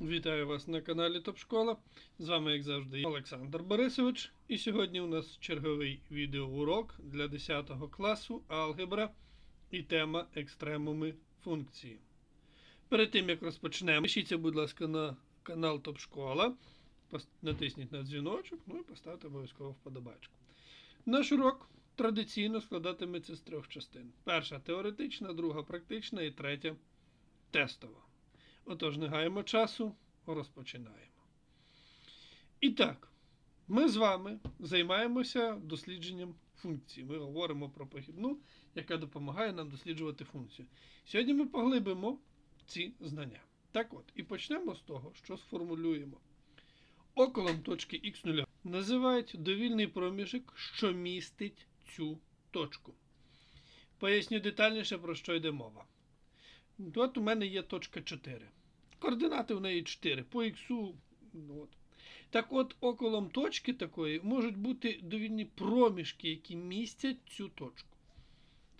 Вітаю вас на каналі Топ Школа. З вами, як завжди, Олександр Борисович. І сьогодні у нас черговий відеоурок для 10 класу алгебра і тема екстремуми функції. Перед тим як розпочнемо, пишіться, будь ласка, на канал Топ Школа. Натисніть на дзвіночок, ну і поставте обов'язково вподобачку. Наш урок традиційно складатиметься з трьох частин: перша теоретична, друга практична і третя тестова. Отож, не гаємо часу, розпочинаємо. І так, ми з вами займаємося дослідженням функцій. Ми говоримо про похідну, яка допомагає нам досліджувати функцію. Сьогодні ми поглибимо ці знання. Так от, і почнемо з того, що сформулюємо. Околом точки х0 називають довільний проміжок, що містить цю точку. Поясню детальніше, про що йде мова. От у мене є точка 4. Координати в неї 4. По іксу. ну, От. Так от, околом точки такої можуть бути довільні проміжки, які містять цю точку.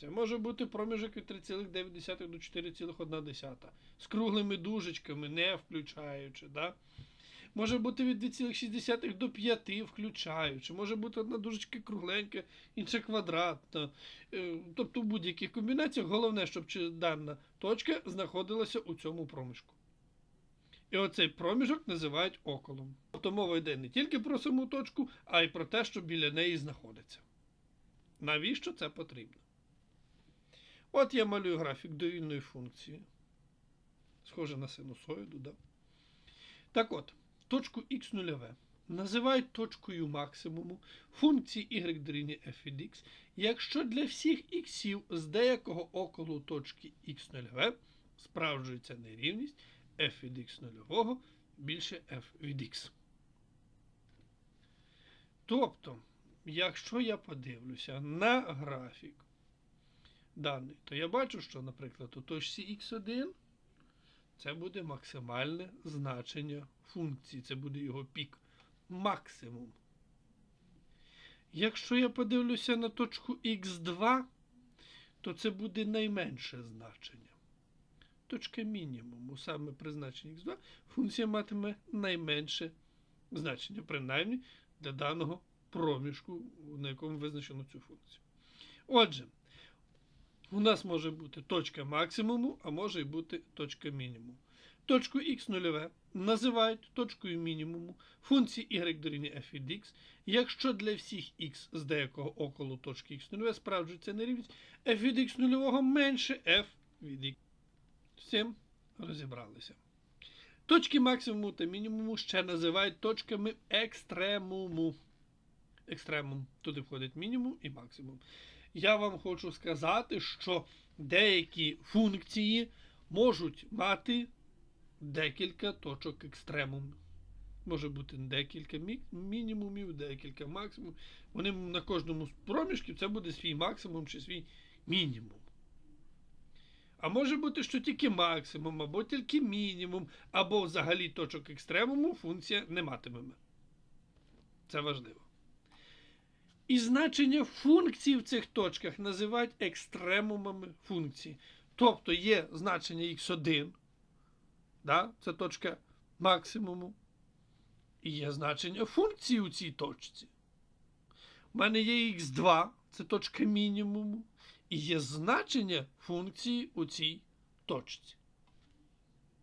Це може бути проміжок від 3,9 до 4,1 з круглими дужечками, не включаючи. Да? Може бути від 2,6 до 5 включаючи. Може бути одна дужечка кругленька, інша квадратна. Е, Тобто в будь-яких комбінаціях головне, щоб дана точка знаходилася у цьому проміжку. І оцей проміжок називають околом. Тобто мова йде не тільки про саму точку, а й про те, що біля неї знаходиться. Навіщо це потрібно? От я малюю графік довільної функції. Схоже на синусоїду, да? Так от, точку х0 називають точкою максимуму функції y дорівнює f від x, якщо для всіх іксів з деякого околу точки х0 справджується нерівність f від x0 більше f від x. Тобто, якщо я подивлюся на графік даний, то я бачу, що, наприклад, у точці x1 це буде максимальне значення функції, це буде його пік. Максимум. Якщо я подивлюся на точку х2, то це буде найменше значення. Точка мінімуму, саме при значенні х2, функція матиме найменше значення, принаймні для даного проміжку, на якому визначено цю функцію. Отже, у нас може бути точка максимуму, а може і бути точка мінімуму. Точку х0 називають точкою мінімуму функції y дорівнює f від x, якщо для всіх x з деякого около точки х0 справджується нерівність f від x0 менше f від x. З цим розібралися. Точки максимуму та мінімуму ще називають точками екстремуму. Екстремум. Туди входить мінімум і максимум. Я вам хочу сказати, що деякі функції можуть мати декілька точок екстремуму. Може бути декілька мі- мінімумів, декілька максимумів. Вони на кожному з проміжків це буде свій максимум чи свій мінімум. А може бути, що тільки максимум, або тільки мінімум, або взагалі точок екстремуму функція не матиме. Це важливо. І значення функцій в цих точках називають екстремумами функції. Тобто є значення x1, да? це точка максимуму, і є значення функції у цій точці. У мене є x2, це точка мінімуму, і є значення функції у цій точці.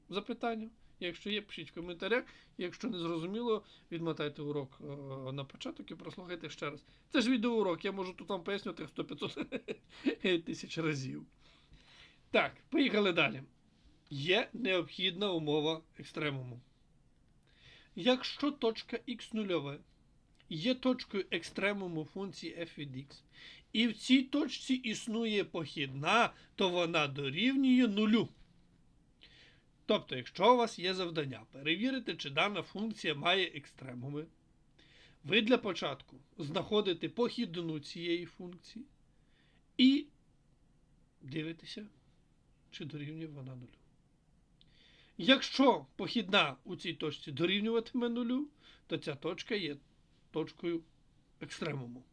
Запитання? Якщо є, пишіть в коментарях. Якщо не зрозуміло, відмотайте урок е, на початок і прослухайте ще раз. Це ж відеоурок, я можу тут вам пояснювати 100-500 тисяч разів. Так, поїхали далі. Є необхідна умова екстремуму. Якщо точка х0 є точкою екстремуму функції f від x, і в цій точці існує похідна, то вона дорівнює нулю. Тобто, якщо у вас є завдання перевірити, чи дана функція має екстремуми, ви для початку знаходите похідну цієї функції і дивитеся, чи дорівнює вона нулю. Якщо похідна у цій точці дорівнюватиме нулю, то ця точка є точкою екстремуму.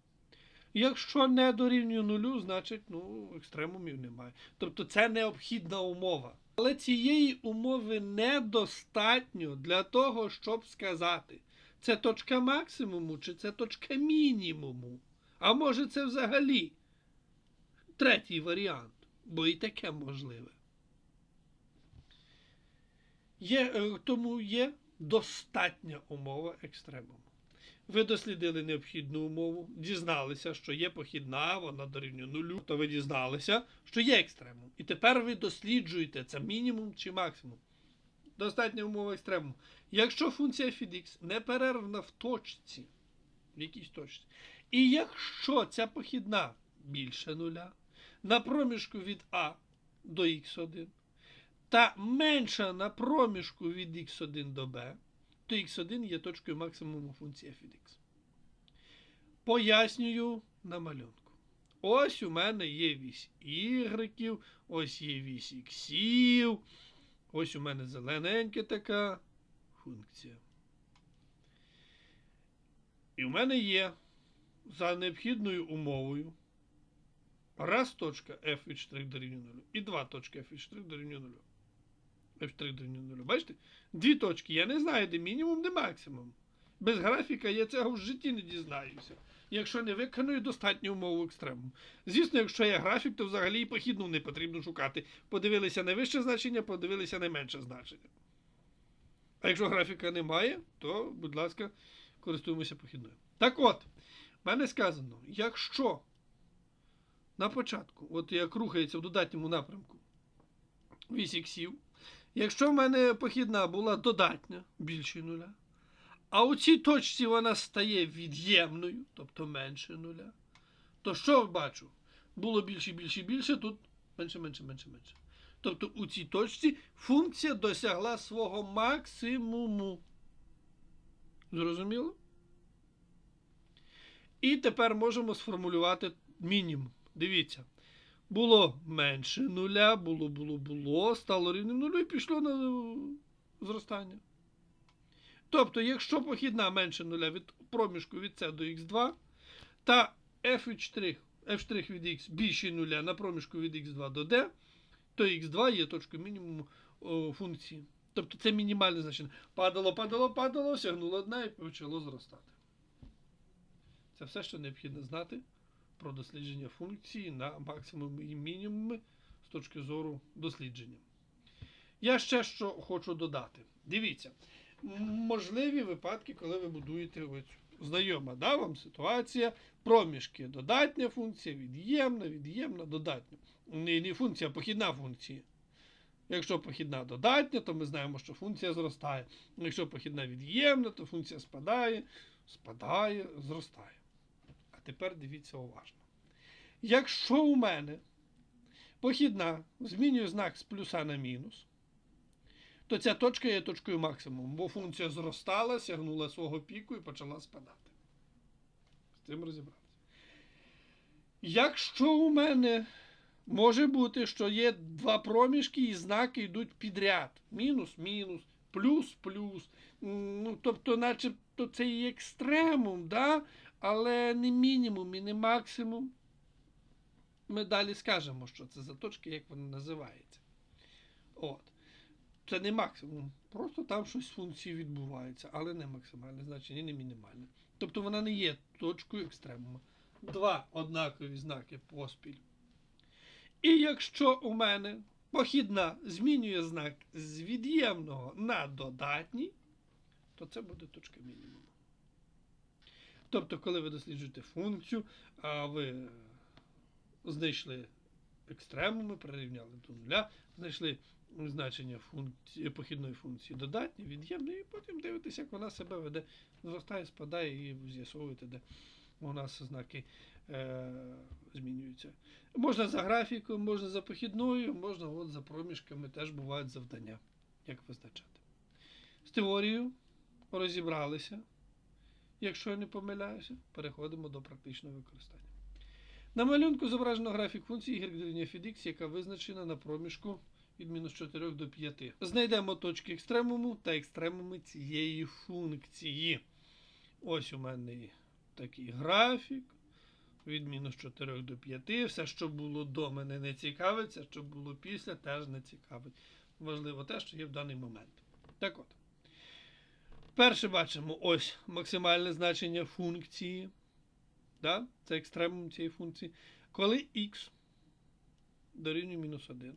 Якщо не дорівнює нулю, значить ну, екстремумів немає. Тобто це необхідна умова. Але цієї умови недостатньо для того, щоб сказати, це точка максимуму чи це точка мінімуму. А може це взагалі третій варіант, бо і таке можливе. Є, е, тому є достатня умова екстремуму. Ви дослідили необхідну умову, дізналися, що є похідна, вона дорівнює нулю, то ви дізналися, що є екстремум. І тепер ви досліджуєте, це мінімум чи максимум. Достатня умова екстремуму. Якщо функція f від x неперервна в точці, в якійсь точці, і якщо ця похідна більше нуля, на проміжку від А до х1, та менша на проміжку від x1 до b, то x1 є точкою максимуму функції f від x. Пояснюю на малюнку. Ось у мене є вісь y, ось є вісь іксів, ось у мене зелененька така функція. І в мене є за необхідною умовою раз точка f від штрих дорівнює 0 і два точки f від штрих дорівнює 0. F3 дорівнює 0. Бачите? Дві точки. Я не знаю, де мінімум, де максимум. Без графіка я цього в житті не дізнаюся. Якщо не виконую достатню умову екстремуму. Звісно, якщо є графік, то взагалі і похідну не потрібно шукати. Подивилися на вище значення, подивилися на менше значення. А якщо графіка немає, то, будь ласка, користуємося похідною. Так от, в мене сказано, якщо на початку, от як рухається в додатньому напрямку вісь іксів, Якщо в мене похідна була додатня більше нуля, а у цій точці вона стає від'ємною, тобто менше нуля, то що бачу? Було більше, більше, більше, тут менше, менше, менше, менше. Тобто у цій точці функція досягла свого максимуму. Зрозуміло? І тепер можемо сформулювати мінімум. Дивіться. Було менше нуля, було, було, було, стало рівним нулю і пішло на е, зростання. Тобто, якщо похідна менше нуля від проміжку від С до Х2, та f від штрих, f' від x більше нуля на проміжку від x2 до d, то x2 є точкою мінімуму функції. Тобто це мінімальне значення. Падало, падало, падало, сягнуло дна і почало зростати. Це все, що необхідно знати про дослідження функції на максимум і мінімуми з точки зору дослідження. Я ще що хочу додати. Дивіться, можливі випадки, коли ви будуєте ось знайома да, вам ситуація, проміжки, додатня функція, від'ємна, від'ємна, додатня. Не, не функція, а похідна функція. Якщо похідна додатня, то ми знаємо, що функція зростає. Якщо похідна від'ємна, то функція спадає, спадає, зростає. Тепер дивіться уважно. Якщо у мене похідна змінює знак з плюса на мінус, то ця точка є точкою максимуму, бо функція зростала, сягнула свого піку і почала спадати. З цим розібратися. Якщо у мене може бути, що є два проміжки і знаки йдуть підряд. Мінус, мінус, плюс, плюс. Ну, Тобто, начебто це і екстремум, да? Але не мінімум і не максимум. Ми далі скажемо, що це за точки, як вони називаються. От. Це не максимум. Просто там щось з функції відбувається, але не максимальне значення, не мінімальне. Тобто вона не є точкою екстремуму. Два однакові знаки поспіль. І якщо у мене похідна змінює знак з від'ємного на додатній, то це буде точка мінімуму. Тобто, коли ви досліджуєте функцію, а ви знайшли екстремуми, прирівняли до нуля, знайшли значення функції, похідної функції додатні, від'ємної, і потім дивитесь, як вона себе веде, зростає, спадає і з'ясовуєте, де у нас знаки е, змінюються. Можна за графіком, можна за похідною, можна от за проміжками теж бувають завдання, як визначати. З теорією розібралися. Якщо я не помиляюся, переходимо до практичного використання. На малюнку зображено графік функції y дорівнює яка визначена на проміжку від мінус 4 до 5. Знайдемо точки екстремуму та екстремуми цієї функції. Ось у мене такий графік. Від мінус 4 до 5. Все, що було до мене, не цікавить, все, що було після, теж не цікавить. важливо те, що є в даний момент. Так от. Перше бачимо ось максимальне значення функції. Да? Це екстремум цієї функції. Коли х дорівнює мінус 1.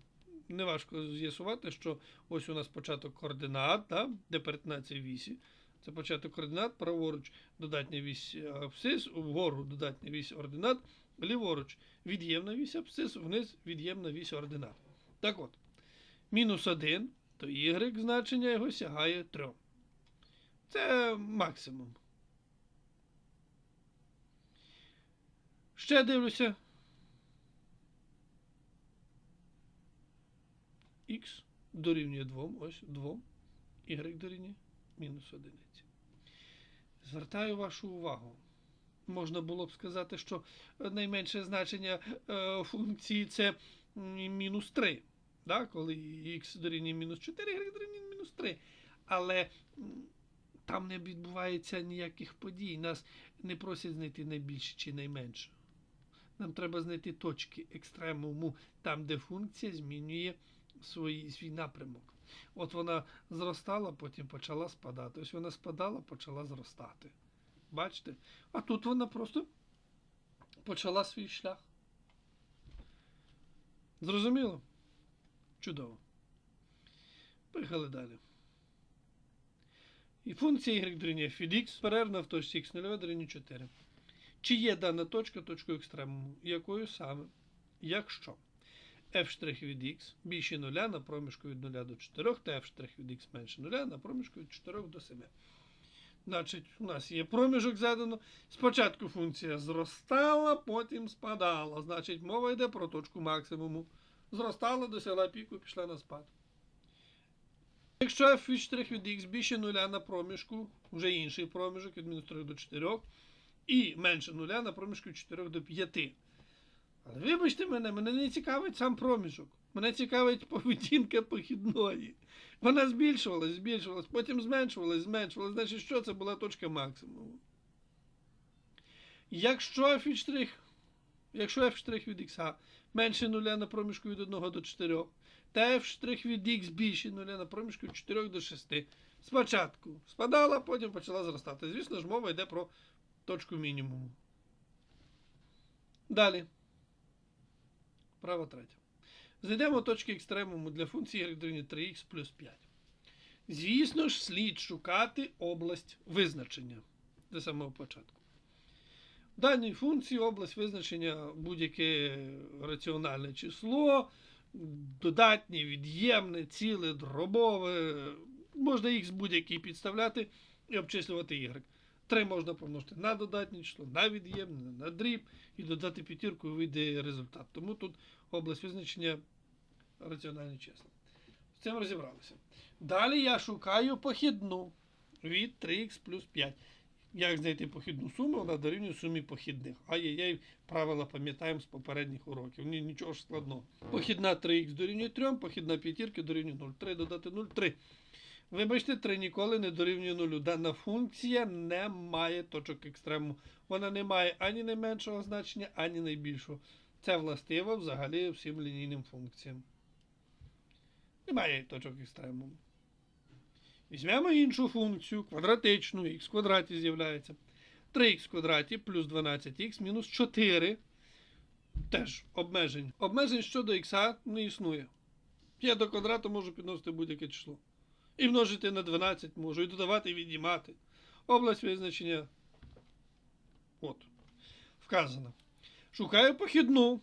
Неважко з'ясувати, що ось у нас початок координат, да? де перетинається вісі. Це початок координат, праворуч додатня вісь абсцис, вгору додатня вісь ординат, ліворуч від'ємна вісь абсцис, вниз від'ємна вісь ординат. Так от, мінус 1, то y значення його сягає 3. Це максимум. Ще дивлюся. Х дорівнює 2, ось 2, y дорівнює мінус 1. Звертаю вашу увагу. Можна було б сказати, що найменше значення е, функції це мінус 3. Да? Коли х дорівнює мінус 4, y дорівнює мінус 3. Але там не відбувається ніяких подій. Нас не просять знайти найбільше чи найменше. Нам треба знайти точки екстремуму там, де функція змінює свій, свій напрямок. От вона зростала, потім почала спадати. Ось вона спадала, почала зростати. Бачите? А тут вона просто почала свій шлях. Зрозуміло? Чудово. Поїхали далі. І функція y дорівнює від x перервна в точці x 0 дорівнює 4. Чи є дана точка точкою екстремуму? Якою саме? Якщо f' від x більше 0 на проміжку від 0 до 4, та f' від x менше 0 на проміжку від 4 до 7. Значить, у нас є проміжок задано. Спочатку функція зростала, потім спадала. Значить, мова йде про точку максимуму. Зростала, досягла піку, пішла на спад. Якщо f від x більше 0 на проміжку, вже інший проміжок від мінус 3 до 4, і менше 0 на проміжку від 4 до 5. Але вибачте мене, мене не цікавить сам проміжок. Мене цікавить поведінка похідної. Вона збільшувалась, збільшувалась, потім зменшувалась, зменшувалась. Значить, що це була точка максимуму. Якщо f', якщо f' від x менше 0 на проміжку від 1 до 4, та f' від x більше 0 на проміжку 4 до 6. Спочатку спадала, потім почала зростати. Звісно ж, мова йде про точку мінімуму. Далі. Право третє. Знайдемо точки екстремуму для функції y 3х плюс 5. Звісно ж, слід шукати область визначення до самого початку. В даній функції область визначення будь-яке раціональне число, додатнє, від'ємне, ціле, дробове, можна х будь-який підставляти і обчислювати y. 3 можна помножити на додатнє число, на від'ємне, на дріб і додати п'ятірку і вийде результат. Тому тут область визначення раціональні числа. З цим розібралися. Далі я шукаю похідну від 3х плюс 5. Як знайти похідну суму, вона дорівнює сумі похідних. Ай-яй-яй, правила пам'ятаємо з попередніх уроків. Ні, нічого ж складного. Похідна 3х дорівнює 3, похідна п'ятірки дорівнює 0. 3 додати 0, 3. Вибачте, 3 ніколи не дорівнює 0. Дана функція не має точок екстремуму. Вона не має ані найменшого значення, ані найбільшого. Це властиво взагалі всім лінійним функціям. Немає точок екстремуму. Візьмемо іншу функцію, квадратичну, х квадраті з'являється. 3х в квадраті плюс 12х мінус 4. Теж обмежень. Обмежень щодо х не існує. Я до квадрату можу підносити будь-яке число. І множити на 12 можу, і додавати, і віднімати. Область визначення. От. Вказана. Шукаю похідну.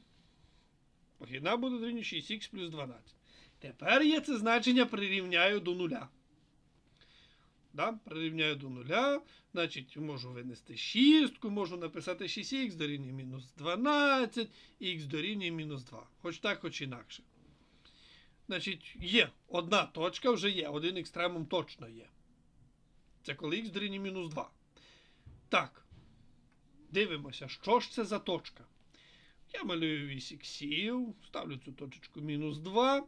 Похідна буде дорівнює 6х плюс 12. Тепер я це значення прирівняю до нуля. Да? Прирівняю до нуля. Значить, можу винести 6, можу написати 6х дорівнює мінус 12, х дорівнює мінус 2. Хоч так, хоч інакше. Значить, є одна точка, вже є, один екстремум точно є. Це коли х дорівнює мінус 2. Так. Дивимося, що ж це за точка. Я малюю вісь іксів, ставлю цю точечку мінус 2.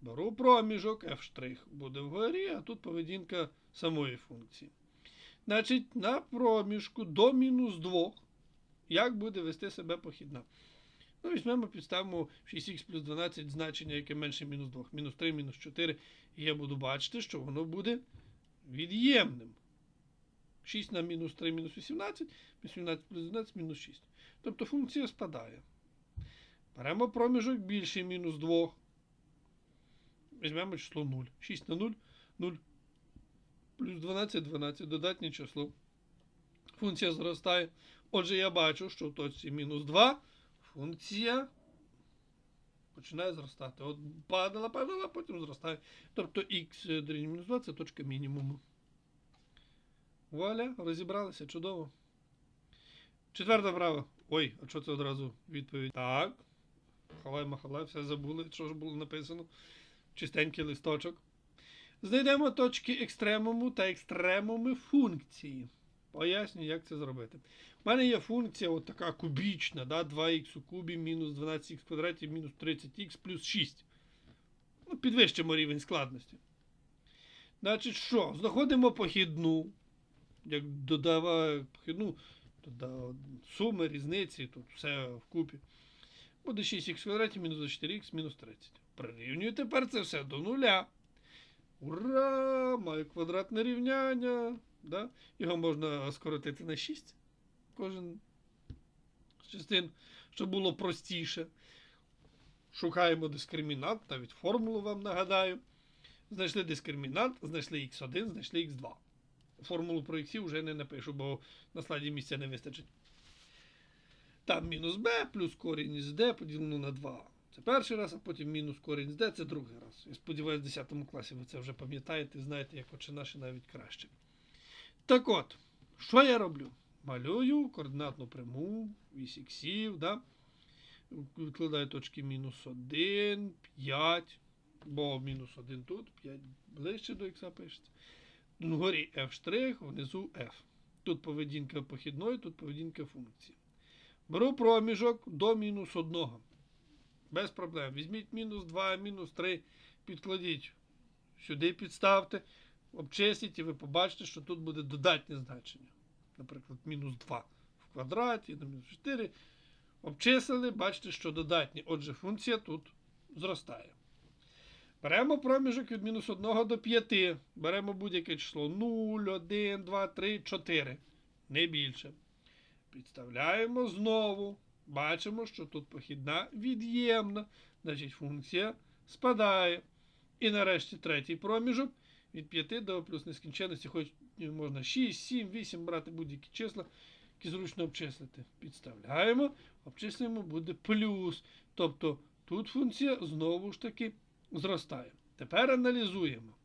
Беру проміжок, f' буде вгорі, а тут поведінка самої функції. Значить, на проміжку до мінус 2, як буде вести себе похідна? Ну, візьмемо, підставимо 6х плюс 12 значення, яке менше мінус 2. Мінус 3, мінус 4. І я буду бачити, що воно буде від'ємним. 6 на мінус 3 мінус 18, 18 плюс 12 мінус 6. Тобто функція спадає. Беремо проміжок більший мінус 2. Візьмемо число 0. 6 на 0, 0. Плюс 12, 12, додатнє число. Функція зростає. Отже, я бачу, що в точці мінус 2 функція починає зростати. От падала, падала, потім зростає. Тобто х дорівнює мінус 2 це точка мінімуму. Вуаля, розібралися, чудово. Четверта права. Ой, а що це одразу відповідь? Так. Халай махалай, все забули, що ж було написано. Чистенький листочок. Знайдемо точки екстремуму та екстремуми функції. Поясню, як це зробити. У мене є функція от така кубічна, да, 2х у кубі мінус 12х квадраті мінус 30х плюс 6. Ну, підвищимо рівень складності. Значить, що? Знаходимо похідну. Як додава похідну, то суми, різниці, тут все вкупі. Буде 6х квадраті мінус 4х мінус 30. Прирівнюю тепер це все до нуля. Ура! Маю квадратне рівняння. Да? Його можна скоротити на 6. Кожен з частин, щоб було простіше. Шукаємо дискримінант, навіть формулу вам нагадаю. Знайшли дискримінант, знайшли х1, знайшли х2. Формулу про х вже не напишу, бо на слайді місця не вистачить. Там мінус b плюс корінь із d поділено на 2. Це перший раз, а потім мінус корінь з d це другий раз. Я сподіваюся, в 10 класі ви це вже пам'ятаєте і знаєте, як очі наші навіть краще. Так от, що я роблю? Малюю координатну пряму, вісь іксів, да? викладаю точки мінус 1, 5, бо мінус 1 тут, 5 ближче до х пишеться. Вгорі f', внизу f. Тут поведінка похідної, тут поведінка функції. Беру проміжок до мінус 1. Без проблем. Візьміть мінус 2, мінус 3, підкладіть. Сюди підставте, обчисліть, і ви побачите, що тут буде додатнє значення. Наприклад, мінус 2 в квадраті, на мінус 4. Обчислили, бачите, що додатні. Отже, функція тут зростає. Беремо проміжок від мінус 1 до 5. Беремо будь-яке число 0, 1, 2, 3, 4. Не більше. Підставляємо знову. Бачимо, що тут похідна від'ємна. Значить, функція спадає. І нарешті третій проміжок від 5 до плюс нескінченності. Хоч можна 6, 7, 8 брати будь-які числа, які зручно обчислити. Підставляємо, обчислюємо, буде плюс. Тобто тут функція знову ж таки зростає. Тепер аналізуємо.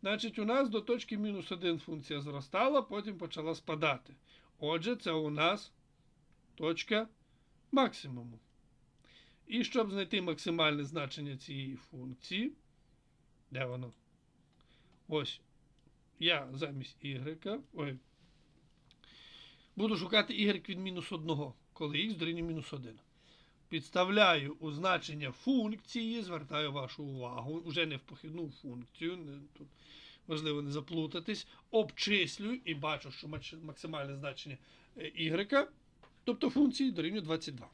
Значить, у нас до точки мінус 1 функція зростала, потім почала спадати. Отже, це у нас точка максимуму. І щоб знайти максимальне значення цієї функції, де воно? Ось я замість y. Ой, буду шукати y від мінус 1, коли х дорівнює мінус 1. Підставляю у значення функції, звертаю вашу увагу, вже не в похідну функцію. Не, тут важливо не заплутатись. Обчислюю і бачу, що максимальне значення y, тобто функції дорівнює 22.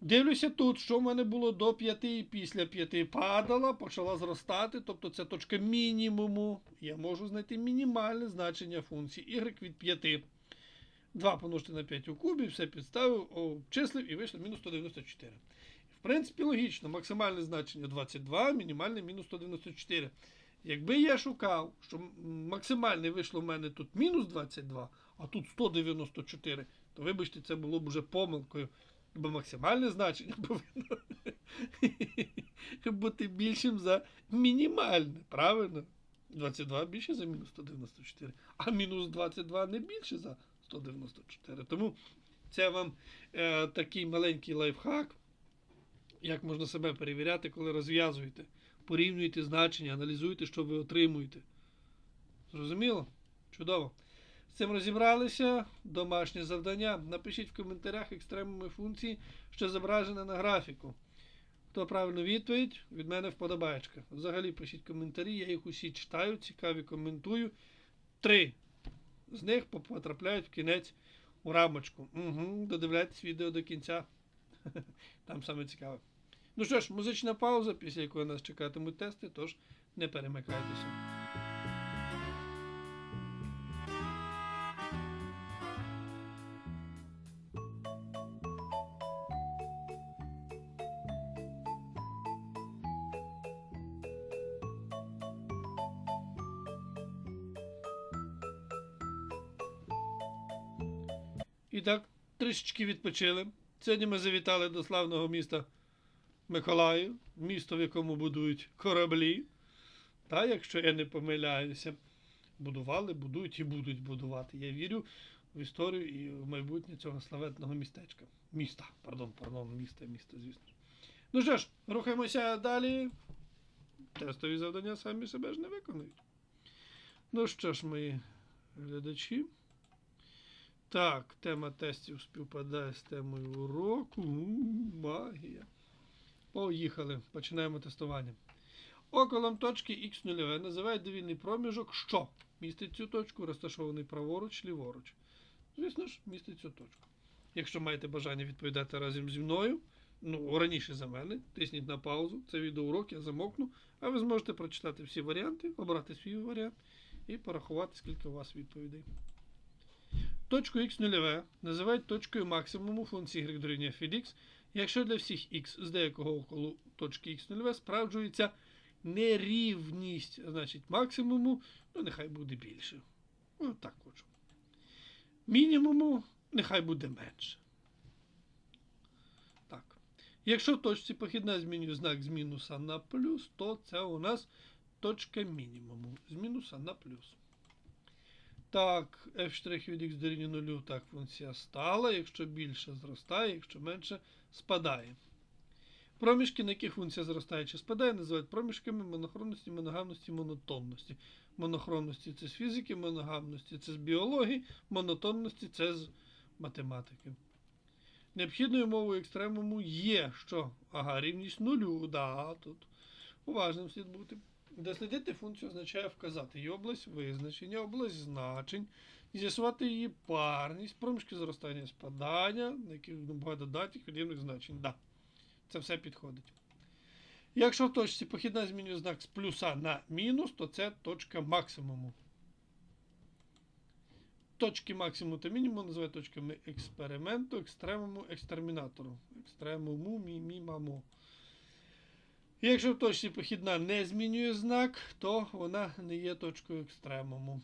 Дивлюся тут, що в мене було до 5 і після 5 падала, почала зростати, тобто це точка мінімуму. Я можу знайти мінімальне значення функції y від 5. 2 помножити на 5 у кубі, все підставив, обчислив і вийшло мінус 194. В принципі, логічно, максимальне значення 22, мінімальне мінус 194. Якби я шукав, що максимальне вийшло в мене тут мінус 22, а тут 194, то вибачте, це було б вже помилкою. Бо максимальне значення повинно бути більшим за мінімальне. Правильно? 22 більше за мінус 194, а мінус 22 не більше за 194. Тому це вам е, такий маленький лайфхак, як можна себе перевіряти, коли розв'язуєте. Порівнюєте значення, аналізуєте, що ви отримуєте. Зрозуміло? Чудово. Цим розібралися. Домашнє завдання. Напишіть в коментарях екстремуми функції, що зображено на графіку. Хто правильну відповідь, від мене вподобаєчка. Взагалі пишіть коментарі, я їх усі читаю, цікаві коментую. Три з них потрапляють в кінець у рамочку. Угу, Додивляйтесь відео до кінця. Там саме цікаве. Ну що ж, музична пауза, після якої нас чекатимуть тести, тож не перемикайтеся. Трішечки відпочили. Сьогодні ми завітали до славного міста Миколаїв, місто, в якому будують кораблі. Та, якщо я не помиляюся, будували, будують і будуть будувати. Я вірю в історію і в майбутнє цього славетного містечка. Міста, пардон, пардон, міста, міста, звісно. Ну що ж, рухаємося далі. Тестові завдання самі себе ж не виконують. Ну що ж, мої глядачі. Так, тема тестів співпадає з темою уроку. Магія. Поїхали. Починаємо тестування. Околом точки Х0 називають довільний проміжок, що містить цю точку, розташований праворуч, ліворуч. Звісно ж, містить цю точку. Якщо маєте бажання відповідати разом зі мною, ну раніше за мене, тисніть на паузу. Це відеоурок, я замовкну, а ви зможете прочитати всі варіанти, обрати свій варіант і порахувати, скільки у вас відповідей. Точку х0 називають точкою максимуму функції y дорівнює від x, якщо для всіх x з деякого около точки х0 справджується нерівність, значить максимуму, ну нехай буде більше. Ну, так хочу. Мінімуму нехай буде менше. Так. Якщо в точці похідна змінює знак з мінуса на плюс, то це у нас точка мінімуму з мінуса на плюс. Так, f' від x дорівнює 0, так, функція стала. Якщо більше зростає, якщо менше спадає. Проміжки, на яких функція зростає чи спадає, називають проміжками монохронності, моногамності, монотонності. Монохронності це з фізики, моногамності це з біології, монотонності це з математики. Необхідною мовою екстремуму є, що ага, рівність нулю, да, тут уважним слід бути. Дослідити функцію означає вказати її область визначення, область значень, з'ясувати її парність, проміжки зростання і спадання, на яких багато датів рівних значень. Да. Це все підходить. Якщо в точці похідна змінює знак з плюса на мінус, то це точка максимуму. Точки максимуму та мінімуму називають точками експерименту, екстремуму, екстермінатору. Екстремуму, мімімамо. Якщо в точці похідна не змінює знак, то вона не є точкою екстремуму.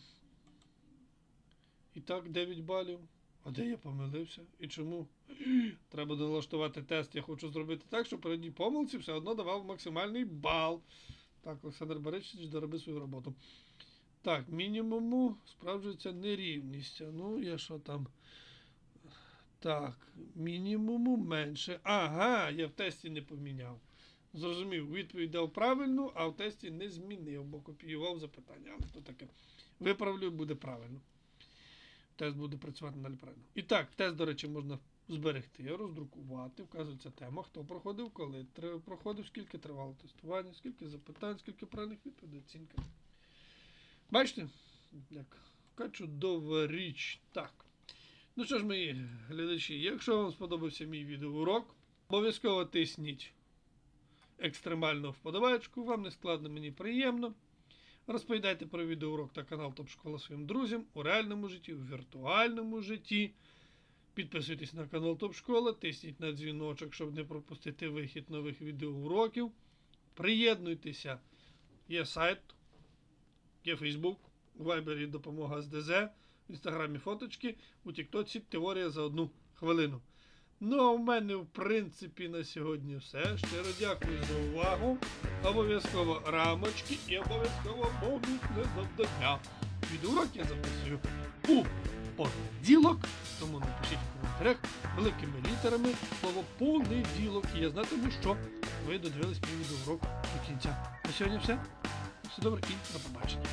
І так, 9 балів. А де я помилився? І чому? Треба налаштувати тест. Я хочу зробити так, щоб при помилці все одно давав максимальний бал. Так, Олександр Борисович дороби свою роботу. Так, мінімуму справджується нерівність. Ну, я що там? Так, мінімуму менше. Ага, я в тесті не поміняв. Зрозумів, відповідь дав правильну, а в тесті не змінив, бо копіював запитання. Але то таке. Виправлю, буде правильно. Тест буде працювати далі правильно. І так, тест, до речі, можна зберегти, роздрукувати, вказується тема, хто проходив, коли проходив, скільки тривало тестування, скільки запитань, скільки правильних відповідей, оцінка. Бачите, як яка чудова річ. Так. Ну що ж, мої глядачі, якщо вам сподобався мій відеоурок, обов'язково тисніть екстремальну вподобайку, вам не складно, мені приємно. Розповідайте про відеоурок та канал Топ Школа своїм друзям у реальному житті, у віртуальному житті. Підписуйтесь на канал Топ Школа, тисніть на дзвіночок, щоб не пропустити вихід нових відеоуроків. Приєднуйтеся. Є сайт, є Фейсбук, у Вайбері допомога з ДЗ, в інстаграмі фоточки, у Тіктоці теорія за одну хвилину. Ну, а в мене, в принципі, на сьогодні все. Щиро дякую за увагу. Обов'язково рамочки і обов'язково бонусне завдання. Відеоурок я записую у понеділок, тому напишіть в коментарях великими літерами слово понеділок. І я знатиму, що ви додивились мій відеоурок до кінця. На сьогодні все. Все добре і до побачення.